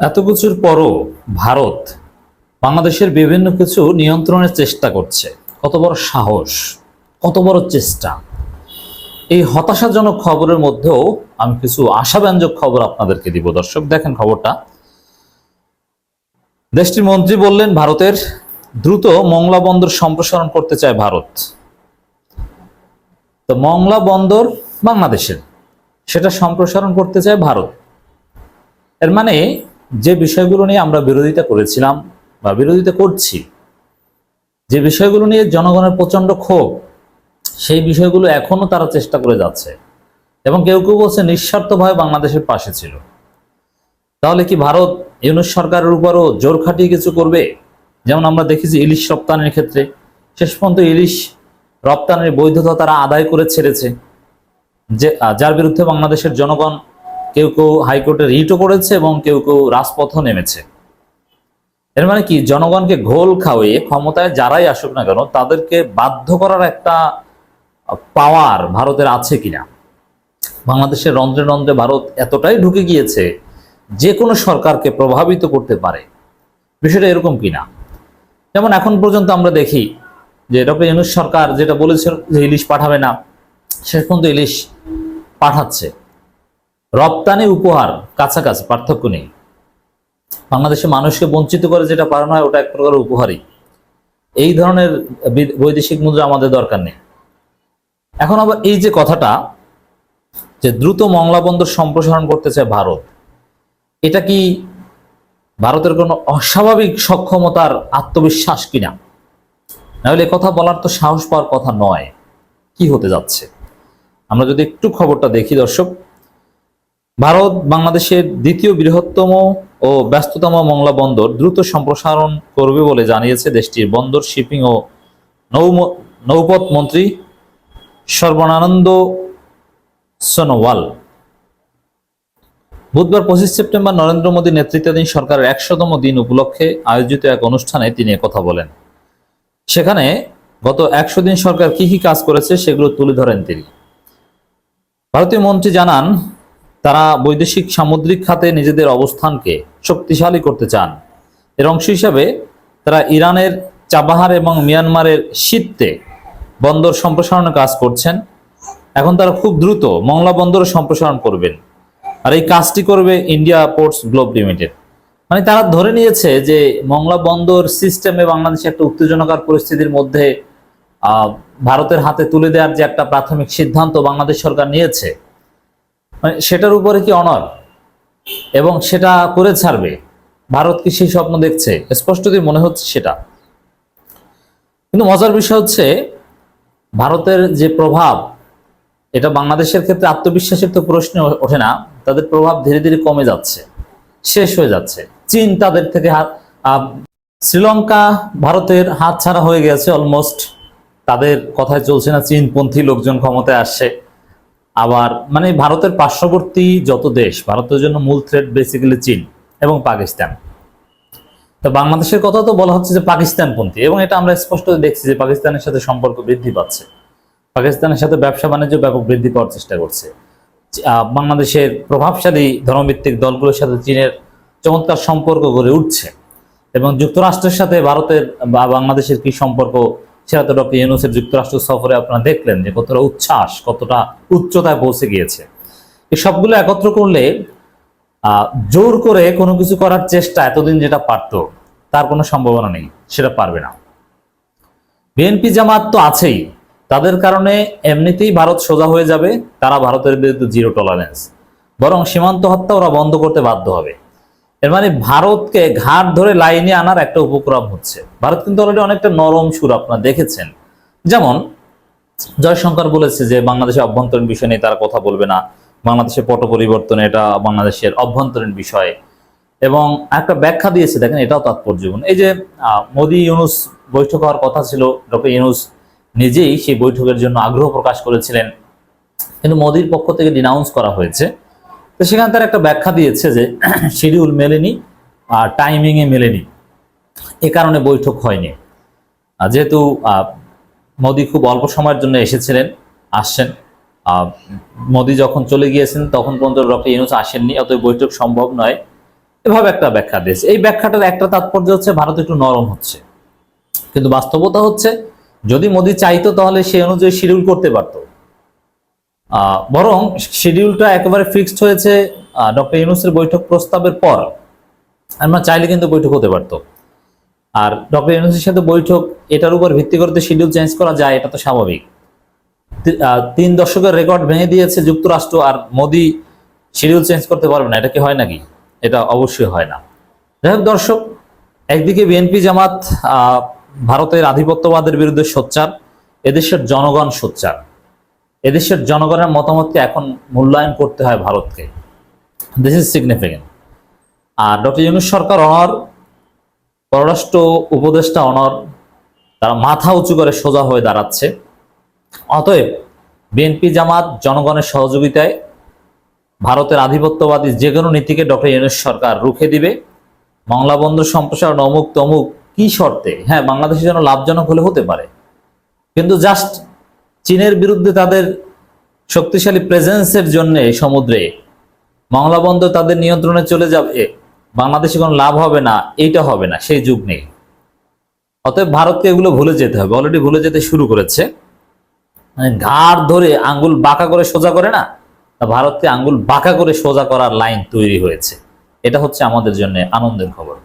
এত কিছুর পরও ভারত বাংলাদেশের বিভিন্ন কিছু নিয়ন্ত্রণের চেষ্টা করছে। কত বড় সাহস, কত বড় চেষ্টা। এই হতাশাজনক খবরের মধ্যেও আমি কিছু আশাব্যঞ্জক খবর আপনাদেরকে দিব। দর্শক, দেখেন খবরটা। দেশটির মন্ত্রী বললেন, ভারতের দ্রুত মংলা বন্দর সম্প্রসারণ করতে চায় ভারত। তো মংলা বন্দর বাংলাদেশের, সেটা সম্প্রসারণ করতে চায় ভারত। এর মানে যে বিষয়গুলো নিয়ে আমরা বিরোধিতা করেছিলাম বা বিরোধিতা করছি, যে বিষয়গুলো নিয়ে জনগণের প্রচণ্ড ক্ষোভ, সেই বিষয়গুলো এখনও তারা চেষ্টা করে যাচ্ছে এবং কেউ কেউ বলছে নিঃস্বার্থভাবে বাংলাদেশের পাশে ছিল। তাহলে কি ভারত ইউনুস সরকারের উপরও জোর খাটিয়ে কিছু করবে? যেমন আমরা দেখেছি ইলিশ রপ্তানির ক্ষেত্রে, শেষ পর্যন্ত ইলিশ রপ্তানির বৈধতা তারা আদায় করে ছেড়েছে, যে যার বিরুদ্ধে বাংলাদেশের জনগণ কেউ কেউ হাইকোর্টে রিটও করেছে এবং কেউ কেউ রাজপথও নেমেছে। এর মানে কি? জনগণকে ঘোল খাওয়িয়ে ক্ষমতায় যারাই আসুক না কেন, তাদেরকে বাধ্য করার একটা পাওয়ার ভারতের আছে কিনা? বাংলাদেশের রন্ধ্রে রন্ধ্রে ভারত এতটাই ঢুকে গিয়েছে, যে কোনো সরকারকে প্রভাবিত করতে পারে। বিষয়টা এরকম কিনা? যেমন এখন পর্যন্ত আমরা দেখি যে ডক্টর ইউনুস সরকার যেটা বলেছিল যে ইলিশ পাঠাবে না শেষ পর্যন্ত ইলিশ পাঠাচ্ছে। রপ্তানি, উপহার, কাছাকাছি, পার্থক্য নেই। বাংলাদেশে মানুষকে বঞ্চিত করে যেটা পারানো হয়, ওটা এক প্রকার উপহারই। এই ধরনের বৈদেশিক মুদ্রা আমাদের দরকার নেই। এখন আবার এই যে কথাটা, যে দ্রুত মংলা বন্দর সম্প্রসারণ করতে চায় ভারত, এটা কি ভারতের কোনো অস্বাভাবিক সক্ষমতার আত্মবিশ্বাস কিনা? নাহলে কথা বলার তো সাহস পাওয়ার কথা নয়। কি হতে যাচ্ছে? আমরা যদি একটু খবরটা দেখি দর্শক ভারত বাংলাদেশের দ্বিতীয় বৃহত্তম ও ব্যস্ততম মংলা বন্দর দ্রুত সম্প্রসারণ করবে বলে জানিয়েছে দেশটির বন্দর শিপিং ও নৌ নৌপথ মন্ত্রী সর্বানন্দ সোনোয়াল। বুধবার পঁচিশ সেপ্টেম্বর নরেন্দ্র মোদী নেতৃত্বাধীন সরকারের একশোতম দিন উপলক্ষে আয়োজিত এক অনুষ্ঠানে তিনি কথা বলেন। সেখানে গত একশো দিন সরকার কি কি কাজ করেছে সেগুলো তুলে ধরেন তিনি। ভারতীয় মন্ত্রী জানান তারা বৈদেশিক সামুদ্রিক খাতে নিজেদের অবস্থানকে শক্তিশালী করতে চান। এর অংশ হিসাবে, তারা ইরানের চাবাহার এবং মিয়ানমারের শীতে বন্দর সম্প্রসারণের কাজ করছেন। এখন তারা খুব দ্রুত মংলা বন্দর সম্প্রসারণ করবেন। আর এই কাজটি করবে ইন্ডিয়া পোর্টস গ্লোব লিমিটেড। মানে তারা ধরে নিয়েছে যে মংলা বন্দর সিস্টেমে বাংলাদেশে একটা উত্তেজনাকার পরিস্থিতির মধ্যে ভারতের হাতে তুলে দেওয়ার যে একটা প্রাথমিক সিদ্ধান্ত বাংলাদেশ সরকার নিয়েছে মানে সেটার উপরে কি অনর? এবং সেটা করে ছাড়বে? ভারত কি সেই স্বপ্ন দেখছে? স্পষ্টতই মনে হচ্ছে সেটা? কিন্তু মজার বিষয় হচ্ছে, ভারতের যে প্রভাব, এটা বাংলাদেশের ক্ষেত্রে আত্মবিশ্বাসের তো প্রশ্ন ওঠে না, তাদের প্রভাব ধীরে ধীরে কমে যাচ্ছে, শেষ হয়ে যাচ্ছে। চীন তাদের থেকে শ্রীলঙ্কা ভারতের হাত ছাড়া হয়ে গেছে অলমোস্ট, তাদের কথায় চলছে না, চীনপন্থী লোকজন ক্ষমতায় আসছে। আবার মানে ভারতের পার্শ্ববর্তী যত দেশ, ভারতের জন্য মূল থ্রেট বেসিক্যালি চীন এবং পাকিস্তান। তো বাংলাদেশের কথা তো বলা হচ্ছে যে পাকিস্তানপন্থী, এবং এটা আমরা স্পষ্ট দেখছি যে পাকিস্তানের সাথে সম্পর্ক বৃদ্ধি পাচ্ছে। পাকিস্তানের সাথে ব্যবসা বাণিজ্য ব্যাপক বৃদ্ধি পাওয়ার চেষ্টা করছে। বাংলাদেশের প্রভাবশালী ধর্মভিত্তিক দলগুলোর সাথে চীনের চমৎকার সম্পর্ক গড়ে উঠছে। এবং যুক্তরাষ্ট্রের সাথে ভারতের বা বাংলাদেশের কি সম্পর্ক সেটা তো ডক্টর ইউনুসের যুক্তরাষ্ট্র সফরে আপনারা দেখলেন যে কতটা উচ্ছ্বাস, কতটা উচ্চতায় পৌঁছে গিয়েছে। এই সবগুলো একত্র করলে জোর করে কোনো কিছু করার চেষ্টা এতদিন যেটা পারতো, তার কোনো সম্ভাবনা নেই, সেটা পারবে না। বিএনপি জামাত তো আছেই, তাদের কারণে এমনিতেই ভারত সোজা হয়ে যাবে, তারা ভারতের বিরুদ্ধে জিরো টলারেন্স বরং সীমান্ত হত্যা ওরা বন্ধ করতে বাধ্য হবে। এর মানে ভারতকে ঘাট ধরে লাইনে আনার একটা উপক্রম হচ্ছে। ভারত কিন্তু অলরেডি অনেকটা নরম সুর আপনারা দেখেছেন। যেমন, জয়শঙ্কর বলেছে যে, বাংলাদেশের অভ্যন্তরীণ বিষয় নিয়ে তারা কথা বলবে না। বাংলাদেশের পট পরিবর্তন, এটা বাংলাদেশের অভ্যন্তরীণ বিষয়। এবং একটা ব্যাখ্যা দিয়েছে, দেখেন, এটাও তাৎপর্যপূর্ণ। এই যে মোদি ইউনুস বৈঠক হওয়ার কথা ছিল, ডক্টর ইউনুস নিজেই সেই বৈঠকের জন্য আগ্রহ প্রকাশ করেছিলেন। কিন্তু মোদির পক্ষ থেকে ডিনাউন্স করা হয়েছে। তো সেখানে তার একটা ব্যাখ্যা দিয়েছে যে শিডিউল মেলেনি আর টাইমিংয়ে মেলেনি। এ কারণে বৈঠক হয়নি। যেহেতু মোদি খুব অল্প সময়ের জন্য এসেছিলেন, আসছেন মোদি যখন চলে গিয়েছেন তখন পর্যন্ত ডক্টর ইউনুস আসেননি, অতএব বৈঠক সম্ভব নয়। এভাবে একটা ব্যাখ্যা দিয়েছে। এই ব্যাখ্যাটার একটা তাৎপর্য হচ্ছে ভারত একটু নরম হচ্ছে। কিন্তু বাস্তবতা হচ্ছে, যদি মোদি চাইতো তাহলে সেই অনুযায়ী শিডিউল করতে পারত। বরং শিডিউলটা একেবারে ফিক্সড হয়েছে ডক্টর ইউনুসের বৈঠক প্রস্তাবের পর। আমরা চাইলে কিন্তু বৈঠক হতে পারতো। আর ডক্টর ইউনুসের সাথে বৈঠক, এটার উপর ভিত্তি করতে শিডিউল চেঞ্জ করা যায়, এটা তো স্বাভাবিক। তিন দশকের রেকর্ড ভেঙে দিয়েছে যুক্তরাষ্ট্র, আর মোদি শিডিউল চেঞ্জ করতে পারবে না। এটা কি হয় নাকি? এটা অবশ্যই হয় না। যাই হোক দর্শক, একদিকে বিএনপি জামাত ভারতের আধিপত্যবাদের বিরুদ্ধে সোচ্চার, এদেশের জনগণ সোচ্চার। এদেশের জনগণের মতামতকে এখন মূল্যায়ন করতে হয় ভারতকে। দিস ইজ সিগনিফিকেন্ট আর ডক্টর ইউনুস সরকার অনর পররাষ্ট্র উপদেষ্টা অনর তারা মাথা উঁচু করে সোজা হয়ে দাঁড়াচ্ছে। অতএব বিএনপি, জামাত, জনগণের সহযোগিতায় ভারতের আধিপত্যবাদী যে কোনো নীতিকে ডক্টর ইউনুস সরকার রুখে দিবে। বাংলা বন্দর সম্প্রসারণ অমুক তমুক, কি শর্তে? হ্যাঁ বাংলাদেশের জন্য লাভজনক হলে হতে পারে। কিন্তু জাস্ট চীনের বিরুদ্ধে তাদের শক্তিশালী প্রেজেন্সের জন্য সমুদ্রে বাংলা বন্দর তাদের নিয়ন্ত্রণে চলে যাবে। বাংলাদেশে কোনো লাভ হবে না, এইটা হবে না, সেই যুগ নেই। অতএব ভারতকে এগুলো ভুলে যেতে হবে। অলরেডি ভুলে যেতে শুরু করেছে। মানে ঘাড় ধরে আঙ্গুল বাঁকা করে সোজা করে না ভারতকে আঙ্গুল বাঁকা করে সোজা করার লাইন তৈরি হয়েছে। এটা হচ্ছে আমাদের জন্য আনন্দের খবর।